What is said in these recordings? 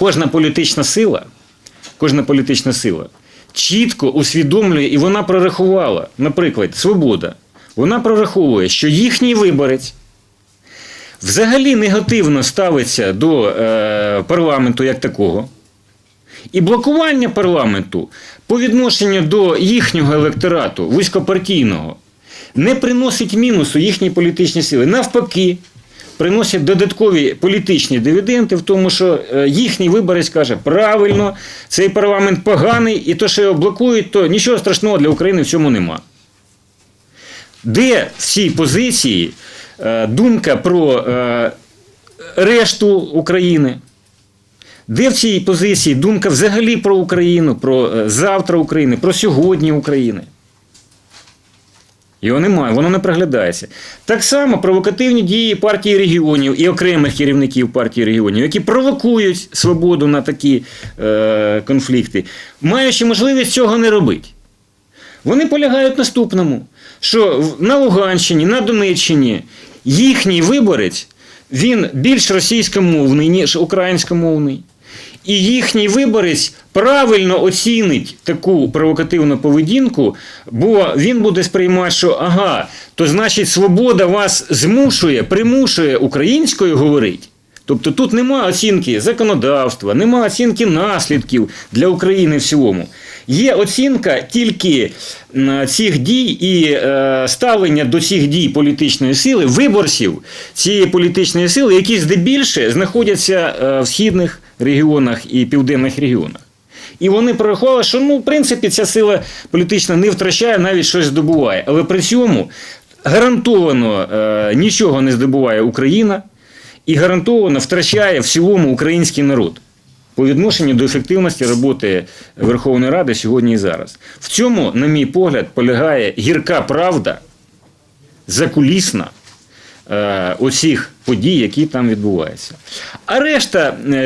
кожна політична сила, кожна політична сила чітко усвідомлює і вона прорахувала, наприклад, свобода. Вона прораховує, що їхній виборець взагалі негативно ставиться до е, парламенту як такого. І блокування парламенту по відношенню до їхнього електорату, вузькопартійного, не приносить мінусу їхній політичній сили. Навпаки, приносять додаткові політичні дивіденди в тому, що е, їхній виборець каже, правильно, цей парламент поганий, і то, що його блокують, то нічого страшного для України в цьому нема. Де в цій позиції е, думка про е, решту України? Де в цій позиції думка взагалі про Україну, про завтра України, про сьогодні України? Його немає, воно не проглядається. Так само провокативні дії партії регіонів і окремих керівників партії регіонів, які провокують свободу на такі е, конфлікти, маючи можливість цього не робити. Вони полягають наступному, що на Луганщині, на Донеччині їхній виборець він більш російськомовний, ніж українськомовний. І їхній виборець правильно оцінить таку провокативну поведінку, бо він буде сприймати, що ага, то значить свобода вас змушує, примушує українською говорити. Тобто тут нема оцінки законодавства, нема оцінки наслідків для України в цілому. Є оцінка тільки цих дій і е, ставлення до цих дій політичної сили, виборців цієї політичної сили, які здебільше знаходяться е, в східних регіонах і південних регіонах. І вони прорахували, що ну, в принципі ця сила політична не втрачає, навіть щось здобуває. Але при цьому гарантовано е, нічого не здобуває Україна і гарантовано втрачає в цілому український народ по відношенню до ефективності роботи Верховної Ради сьогодні і зараз. В цьому, на мій погляд, полягає гірка правда, закулісна е, оцих подій, які там відбуваються. А решта е,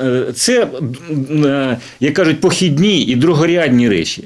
е, це, е, як кажуть, похідні і другорядні речі.